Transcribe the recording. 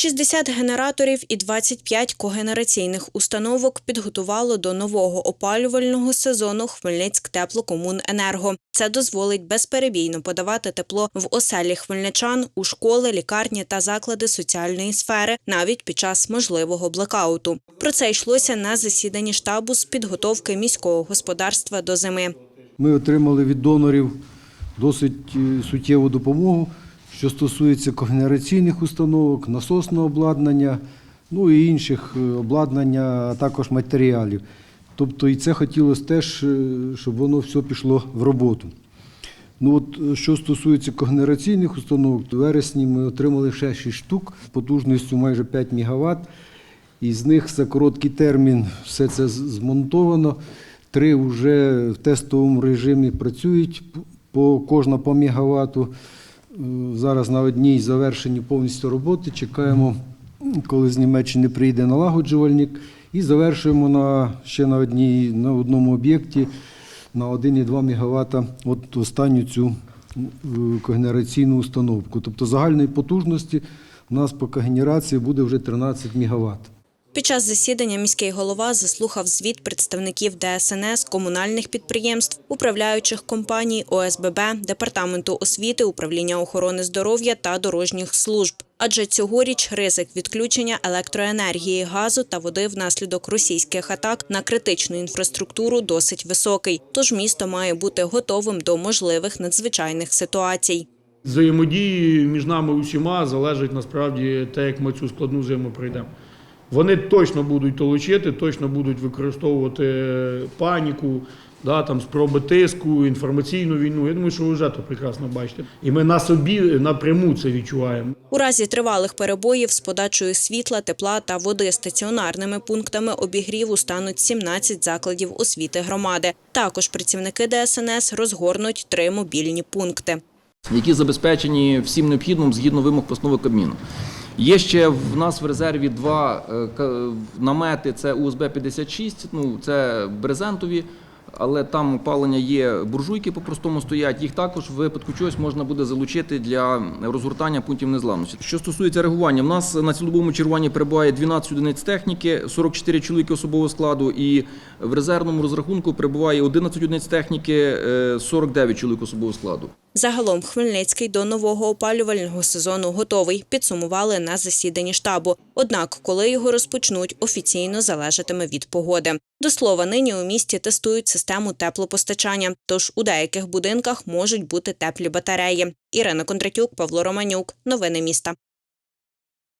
60 генераторів і 25 когенераційних установок підготувало до нового опалювального сезону Хмельницьк теплокомуненерго. Це дозволить безперебійно подавати тепло в оселі хмельничан, у школи, лікарні та заклади соціальної сфери, навіть під час можливого блекауту. Про це йшлося на засіданні штабу з підготовки міського господарства до зими. Ми отримали від донорів досить е, суттєву допомогу, що стосується когенераційних установок, насосного обладнання, ну і інших е, обладнання, а також матеріалів. Тобто і це хотілося теж, е, щоб воно все пішло в роботу. Ну от е, що стосується когенераційних установок, то в вересні ми отримали ще 6 штук потужністю майже 5 МВт. І з них за короткий термін все це змонтовано. Три вже в тестовому режимі працюють по кожна по мегаватту. Зараз на одній завершені повністю роботи. Чекаємо, коли з Німеччини прийде налагоджувальник, і завершуємо на, ще на, одній, на одному об'єкті на 1,2 МВт от останню цю е, когенераційну установку. Тобто загальної потужності у нас по когенерації буде вже 13 МВт. Під час засідання міський голова заслухав звіт представників ДСНС, комунальних підприємств, управляючих компаній, ОСББ, департаменту освіти, управління охорони здоров'я та дорожніх служб. Адже цьогоріч ризик відключення електроенергії, газу та води внаслідок російських атак на критичну інфраструктуру досить високий. Тож місто має бути готовим до можливих надзвичайних ситуацій. Взаємодії між нами усіма залежить насправді те, як ми цю складну зиму пройдемо. Вони точно будуть толочити, точно будуть використовувати паніку, да, там, спроби тиску, інформаційну війну. Я думаю, що ви вже то прекрасно бачите. І ми на собі напряму це відчуваємо. У разі тривалих перебоїв з подачею світла, тепла та води стаціонарними пунктами обігріву стануть 17 закладів освіти громади. Також працівники ДСНС розгорнуть три мобільні пункти. які забезпечені всім необхідним згідно вимог постанови Кабміну. Є ще в нас в резерві два е, намети. Це УСБ-56, ну це брезентові, але там опалення є буржуйки по-простому стоять. Їх також в випадку чогось можна буде залучити для розгортання пунктів незламності. Що стосується реагування, в нас на цілодобовому чергуванні перебуває 12 одиниць техніки, 44 чоловіки особового складу, і в резервному розрахунку перебуває 11 одиниць техніки, е, 49 чоловік особового складу. Загалом Хмельницький до нового опалювального сезону готовий, підсумували на засіданні штабу. Однак, коли його розпочнуть, офіційно залежатиме від погоди. До слова, нині у місті тестують систему теплопостачання, тож у деяких будинках можуть бути теплі батареї. Ірина Кондратюк, Павло Романюк. Новини міста.